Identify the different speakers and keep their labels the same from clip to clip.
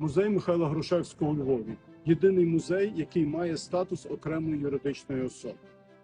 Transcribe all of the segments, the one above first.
Speaker 1: Музей Михайла Грушевського у Львові єдиний музей, який має статус окремої юридичної особи.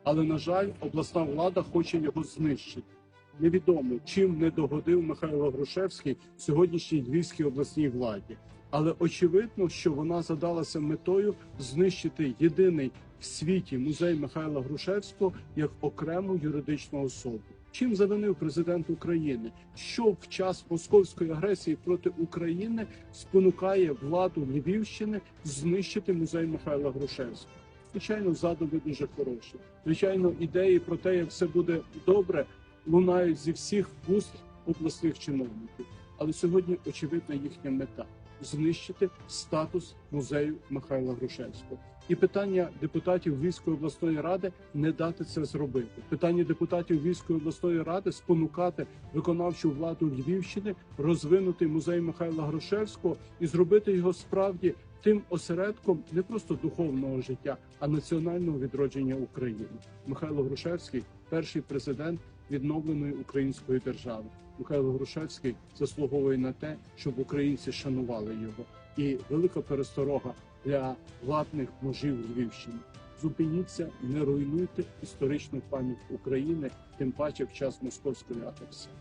Speaker 1: Але на жаль, обласна влада хоче його знищити. Невідомо, чим не догодив Михайло Грушевський сьогоднішній львівській обласній владі. Але очевидно, що вона задалася метою знищити єдиний в світі музей Михайла Грушевського як окрему юридичну особу. Чим завинив президент України, що в час московської агресії проти України спонукає владу Львівщини знищити музей Михайла Грушевського? Звичайно, задуми дуже хороші. Звичайно, ідеї про те, як все буде добре, лунають зі всіх вуст обласних чиновників. Але сьогодні очевидна їхня мета знищити статус музею Михайла Грушевського. І питання депутатів Львівської обласної ради не дати це зробити. Питання депутатів Львівської обласної ради спонукати виконавчу владу Львівщини розвинути музей Михайла Грушевського і зробити його справді тим осередком не просто духовного життя, а національного відродження України. Михайло Грушевський перший президент відновленої української держави. Михайло Грушевський заслуговує на те, щоб українці шанували його. І велика пересторога для владних мужів Львівщини. Зупиніться, не руйнуйте історичну пам'ять України, тим паче в час московської агресії.